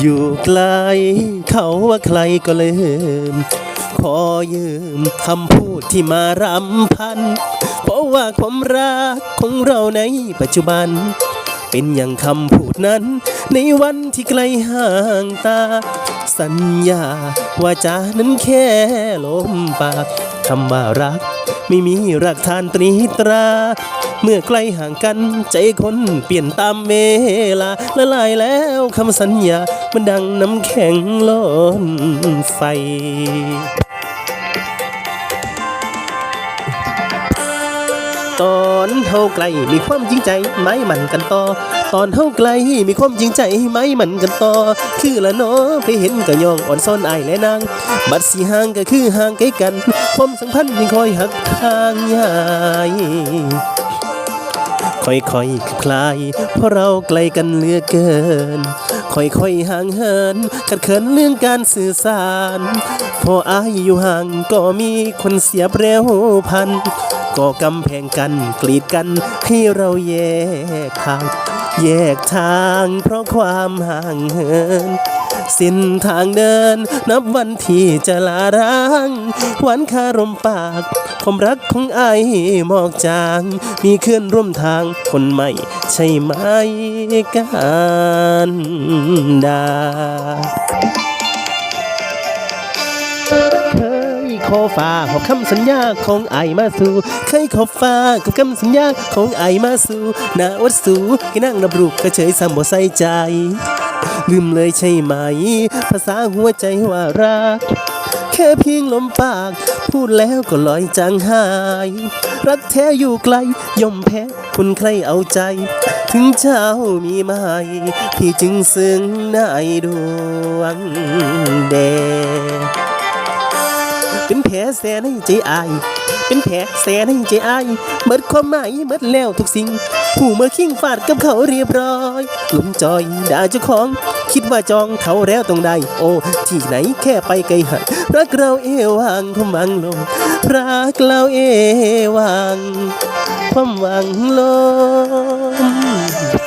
อยู่ไกลเขาว่าใครก็ลืม ขอยืมคำพูดที่มารำพัน เพราะว่าความรักของเราในปัจจุบัน เป็นอย่างคำพูดนั้น ในวันที่ไกลห่างตา สัญญาว่าจานั้นแค่ลมปากคำว่ารัก ไม่มีรักทานตรีตรา เมื่อใกล้ห่างกันใจคนเปลี่ยนตามเวลาละลายแล้วคำสัญญา มันดังน้ำแข็งล้นไฟ ตอนเท่าไกลมีความจริงใจไหมมันกันต่อ ตอนเท่าไกลมีความจริงใจไหมมันกันต่อ คือละเนาะไปเห็นกะยองอ่อนซ่อนอและนาง บัดสีห่างก็คือห่างไกลกัน ความสัมพันธ์ยังคอยหักทางยาย ค่อยๆคลาย เพราะเราไกลกันเหลือเกิน ค่อยๆห่างเหินขัดเขินเรื่องการสื่อสาร พออายอยู่ห่างก็มีคนเสียเปรียวพัน ก็กำแพงกันกรีดกันให้เราแยกทาง แยกทางเพราะความห่างเหิน สิ้นทางเดิน นับวันที่จะลาร้างหวานคารมปากความรักของไอหมอกจาง มีเพื่อนร่วมทางคนใหม่ ใช่ไหมกันดาเคยขอฟ้าขอคำสัญญาของไอมาสู่เคยขอฟ้ากับคำสัญญาของไอมาสู่นาวัดสูก็นั่งนับรูปก็เฉยซ้ำบ่ใส่ใจ ลืมเลยใช่ไหม ภาษาหัวใจว่ารัก แค่เพียงลมปาก พูดแล้วก็ลอยจางหาย รักแท้อยู่ไกลย่อมแพ้คุณใครเอาใจ ถึงเจ้ามีไม่พี่จึงซึ้งในดวงเด เป็นแผลแสนให้ใจอายเป็นแผลแสนให้ใจอายเบิดความหมายเบิดแล้วทุกสิ่ง ผู้มื่อคิงฟาดกับเขาเรียบร้อยลุมจอยด่าเจ้าของ คิดว่าจองเขาแล้วต้องได้ โอ้ ที่ไหนแค่ไปไกลหันรักเราเอวังความหวังลงรักเราเอวังความหวังลง